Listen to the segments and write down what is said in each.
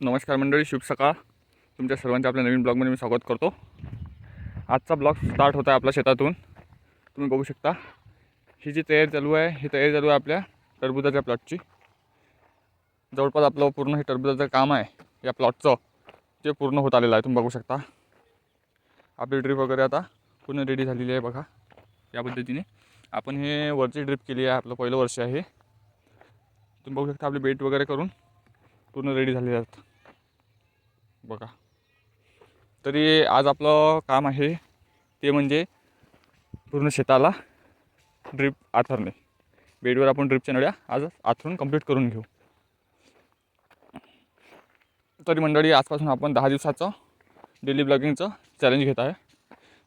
नमस्कार मंडळी शुभ सकाळ. तुमच्या सर्वांच्या आपल्या नवीन ब्लॉगमध्ये मी स्वागत करतो. आजचा ब्लॉग स्टार्ट होता आहे आपल्या शेतातून. तुम्ही बघू शकता. ही जी तयारी चालू आहे ही तयारी चालू आहे आपल्या टरबुजाच्या प्लॉटची जवळपास आपलं पूर्ण हे टरबुजाचं काम आहे या प्लॉटचं ते पूर्ण होत आलेलं आहे तुम्ही बघू शकता. आपली ड्रीप वगैरे आता पूर्ण रेडी झालेली आहे बघा. या पद्धतीने. आपण हे वरची ड्रीप केली आहे आपलं पहिलं वर्ष आहे तुम्ही बघू शकता आपली बेट वगैरे करून. पूर्ण रेडी झालेले आहेत. बघा. तरी आज आपलं काम आहे ते म्हणजे पूर्ण शेताला ड्रीप आथरणे. बेडवर आपण ड्रीपच्या नळ्या आज आथरून कंप्लीट करून घेऊ. तरी मंडळी आजपासून आपण दहा दिवसाचं डेली ब्लॉगिंगचं चॅलेंज घेत आहे.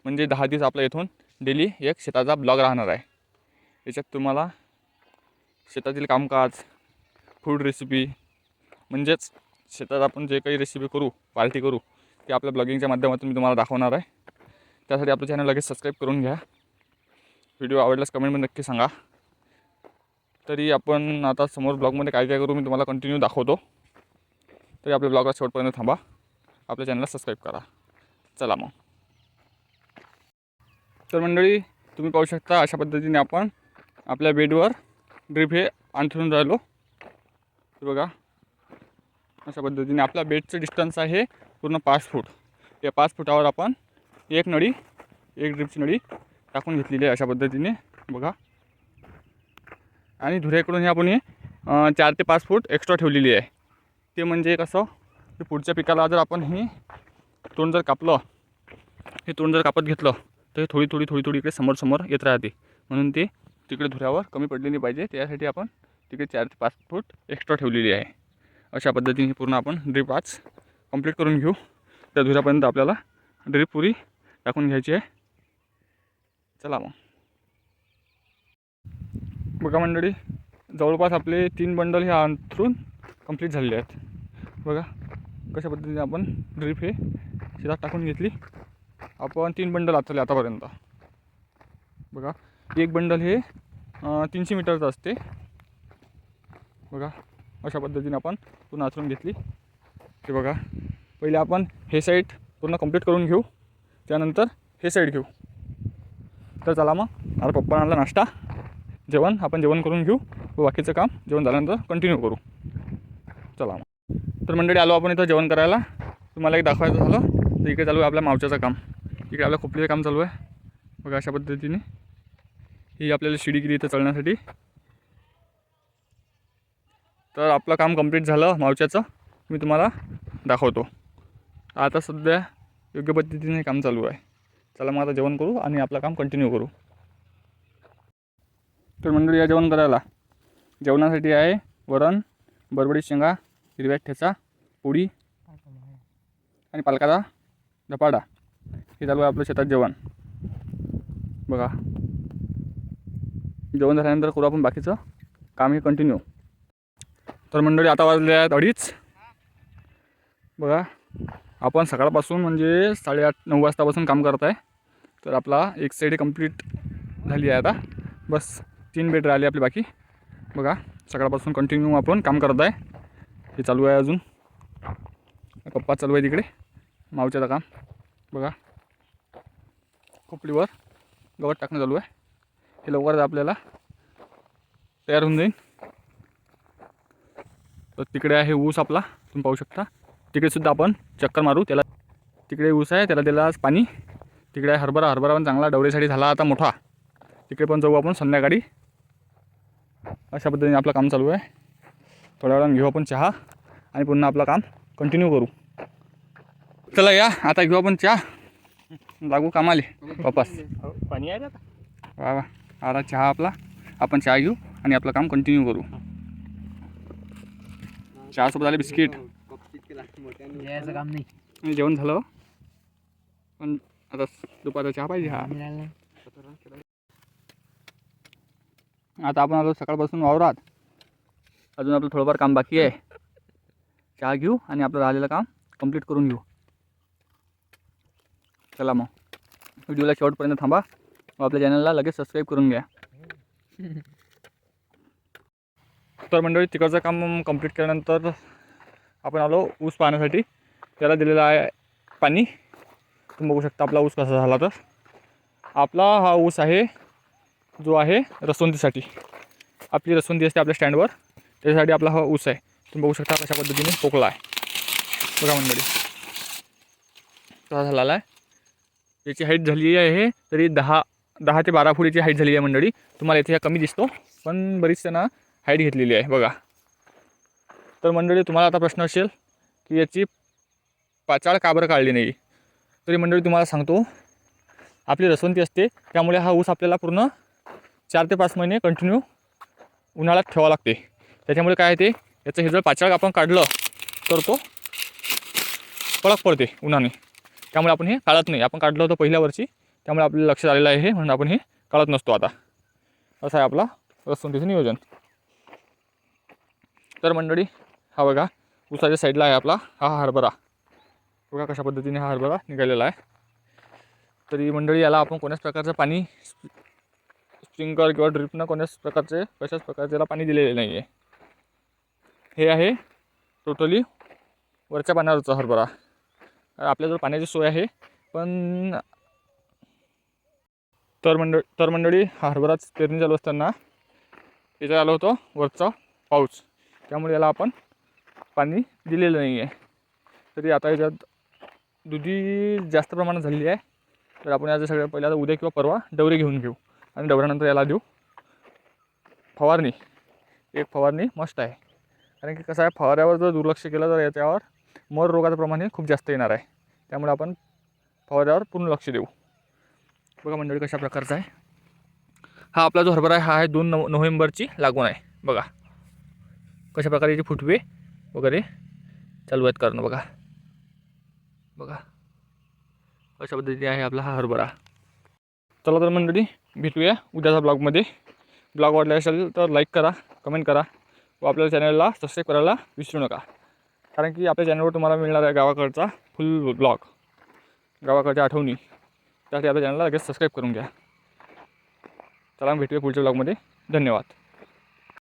म्हणजे दहा दिवस आपल्या इथून डेली एक शेताचा ब्लॉग राहणार आहे. याच्यात तुम्हाला शेतातील कामकाज फूड रेसिपी म्हणजेच शेतात आपण जे काही रेसिपी करू पार्टी करू ते आपल्या ब्लॉगिंगच्या माध्यमातून मी तुम्हाला दाखवणार आहे. त्यासाठी आपलं चॅनल लगेच सबस्क्राईब करून घ्या. व्हिडिओ आवडल्यास कमेंटमध्ये नक्की सांगा. तरी आपण आता समोर ब्लॉगमध्ये काय काय करू मी तुम्हाला कंटिन्यू दाखवतो. तरी आपल्या ब्लॉगला शेवटपर्यंत थांबा. आपल्या चॅनलला सबस्क्राईब करा. चला मग. तर मंडळी तुम्ही पाहू शकता अशा पद्धतीने आपण आपल्या बेडवर ड्रीप हे अंथरून राहिलो. बघा. अशा पद्धतीने आपला बेडचं डिस्टन्स आहे पूर्ण पाच फूट. या पाच फुटावर आपण एक नळी एक ड्रिपची नळी टाकून घेतलेली आहे अशा पद्धतीने. बघा. आणि धुऱ्याकडून हे आपण हे चार ते पाच फूट एक्स्ट्रा ठेवलेली आहे. ते म्हणजे कसं की पुढच्या पिकाला जर आपण हे तोंड जर कापलं हे तोंड जर कापत घेतलं तर हे थोडी थोडी थोडी थोडी इकडे समोर समोर येत राहते. म्हणून ते तिकडे धुऱ्यावर कमी पडलेली पाहिजे. त्यासाठी आपण तिकडे चार ते पाच फूट एक्स्ट्रा ठेवलेली आहे. अशा पद्धतीने पूर्ण आपण ड्रीप आज कंप्लीट करून घेऊ. त्या धुऱ्यापर्यंत आपल्याला ड्रीप पुरी टाकून घ्यायची आहे. चला मग. बघा मंडळी जवळपास आपले तीन बंडल हे अंथरून कंप्लीट झालेले आहेत. बघा कशा पद्धतीने आपण ड्रीप हे शेतात टाकून घेतली. आपण तीन बंडल आथरले आतापर्यंत. बघा एक बंडल हे तीनशे मीटरचं असते. बघा अशा पद्धतीने आपण पूर्ण आचरून घेतली. हे बघा पहिले आपण हे साईड पूर्ण कंप्लीट करून घेऊ. त्यानंतर हे साईड घेऊ. तर चला मग आता पप्पा आणला नाश्ता. जेवण आपण जेवण करून घेऊ व बाकीचं काम जेवण झाल्यानंतर कंटिन्यू करू. चला मग. तर मंडळी आलो आपण इथं जेवण करायला. तुम्हाला एक दाखवायचं झालं तर इकडे चालू आहे आपल्या मावच्याचं काम. इकडे आपल्या खोपलीचं काम चालू आहे. बघा अशा पद्धतीने. ही आपल्याला शिडी किती इथं चढण्यासाठी तर आपलं काम कंप्लीट झालं मावच्याचं. मी तुम्हाला दाखवतो. आता सध्या योग्य पद्धतीने काम चालू आहे. चला मग आता जेवण करू आणि आपलं काम कंटिन्यू करू. तर मंडळी या जेवण करायला. जेवणासाठी आहे वरण बरबडी शेंगा हिरव्या ठेचा पोळी आणि पालकाचा धपाडा हे चालू आहे आपलं शेतात जेवण. बघा. जेवण झाल्यानंतर करू आपण बाकीचं. काम हे कंटिन्यू तर मंडळी आता वाजले आहेत अडीच. बघा आपण सकाळपासून म्हणजे साडेआठ नऊ वाजतापासून काम करत आहे तर आपला एक साईड कंप्लीट झाली आहे आता. बस तीन बेड राहिले आपली बाकी. बघा सकाळपासून कंटिन्यू आपण काम करत आहे हे चालू आहे अजून. पप्पा चालू आहे तिकडे मावच्याचं काम. बघा खोपलीवर गवत टाकणं चालू आहे. हे लवकरच आपल्याला तयार होऊन जाईल तर तिकडे आहे ऊस आपला. तुम्ही पाहू शकता. तिकडे सुद्धा आपण चक्कर मारू. त्याला तिकडे ऊस आहे. त्याला त्याला पाणी. तिकडे आहे हरभरा. हरभरा पण चांगला डवळीसाठी झाला आता मोठा. तिकडे पण जाऊ आपण संध्याकाळी. अशा पद्धतीने आपलं काम चालू आहे. थोड्या वेळानं घेऊ आपण चहा आणि पुन्हा आपलं काम कंटिन्यू करू. चला या. आता घेऊ आपण चहा. लागू कामाले. वापस. पाणी आहे वा वा. आता चहा आपला. आपण चहा घेऊ आणि आपलं काम कंटिन्यू करू. चहासोबत आले बिस्किट। यायचं काम नाही। आणि जेवण झालं। पण आता दुपारचा चहा पाहिजे हा। आता आपण आलो सकाळपासून वावरात। अजून आपलं थोडंफार काम बाकी आहे। चहा घेऊ आणि आपलं राहिलेलं काम कंप्लीट करून घेऊ। चला मग। व्हिडिओला शेवटपर्यंत थांबा व आपल्या चॅनलला लगेच सबस्क्राईब करून घ्या। तर मंडळी तिकडचं काम कंप्लीट केल्यानंतर आपण आलो ऊस पाहण्यासाठी. त्याला दिलेलं आहे पाणी. तुम्ही बघू शकता आपला ऊस कसा झाला तर. आपला हा ऊस आहे जो आहे रसवंतीसाठी. आपली रसवंती असते आपल्या स्टँडवर त्याच्यासाठी आपला हा ऊस आहे. तुम्ही बघू शकता कशा पद्धतीने पोकला आहे. बघा मंडळी. कसा झालेला आहे? याची हाईट झाली आहे तरी दहा दहा ते बारा फुटीची हाईट झाली आहे मंडळी. तुम्हाला इथे कमी दिसतो पण बरीच त्यांना हाईट घेतलेली आहे बघा. तर मंडळी तुम्हाला आता प्रश्न असेल की याची पाचाळ का बरं काढली नाही? तरी मंडळी तुम्हाला सांगतो. आपली रसवंती असते त्यामुळे हा ऊस आपल्याला पूर्ण चार ते पाच महिने कंटिन्यू उन्हाळ्यात ठेवावं लागते. त्याच्यामुळे काय येते ते याचं हे जर पाचाळ आपण काढलं तर तो कडक पडते उन्हाने. त्यामुळे आपण हे काढत नाही. आपण काढलं होतं पहिल्या वर्षी त्यामुळे आपल्याला लक्षात आलेलं आहे हे म्हणून आपण हे काढत नसतो आता. असं आहे आपला रसवंतीचं नियोजन. तर मंडळी हा बघा उसाच्या साईडला आहे आपला हा हरभरा. बघा कशा पद्धतीने हा हरभरा निघालेला आहे. तरी मंडळी याला आपण कोण्याच प्रकारचं पाणी स्प्रिंकर किंवा ड्रिपनं कोण्याच प्रकारचे कशाच प्रकारचे याला पाणी दिलेले नाही आहे हे आहे टोटली वरच्या पाण्यावरचा हरभरा. आपल्याजवळ पाण्याची सोय आहे पण तर मंडळ तर मंडळी हा हरभराच पेरणी चालू असताना याच्यात आलो होतो वरचा पाऊस. त्यामुळे याला आपण पाणी दिलेलं नाही आहे तरी आता याच्यात दुधी जास्त प्रमाणात झालेली आहे. तर आपण याचं सगळ्यात पहिले आता उद्या किंवा परवा डवरे घेऊन घेऊ. आणि डवऱ्यानंतर याला देऊ. फवारणी. एक फवारणी मस्त आहे. कारण की कसं आहे फवाऱ्यावर जर दुर्लक्ष केलं तर याच्यावर मर रोगाचं प्रमाण हे खूप जास्त येणार आहे. त्यामुळे आपण फवाऱ्यावर पूर्ण लक्ष देऊ. बघा मंडळी कशा प्रकारचा आहे. हा आपला जो हरभरा आहे हा आहे दोन नव नोव्हेंबरची लागवण आहे. बघा. कशा जे फुटवे वगैरे चालू आहेत करणं बघा. बघा. अशा पद्धतीने आहे आपला हा हरभरा. चला तर मंडळी भेटूया उद्याच्या ब्लॉगमध्ये. ब्लॉग वाटला असेल तर लाईक करा कमेंट करा व आपल्या चॅनलला सबस्क्राईब करायला विसरू नका. कारण की आपल्या चॅनलवर तुम्हाला मिळणार आहे गावाकडचा फुल ब्लॉग गावाकडच्या आठवणी. त्यासाठी आपल्या चॅनलला लगेच सबस्क्राईब करून घ्या. चला भेटूया पुढच्या ब्लॉगमध्ये धन्यवाद.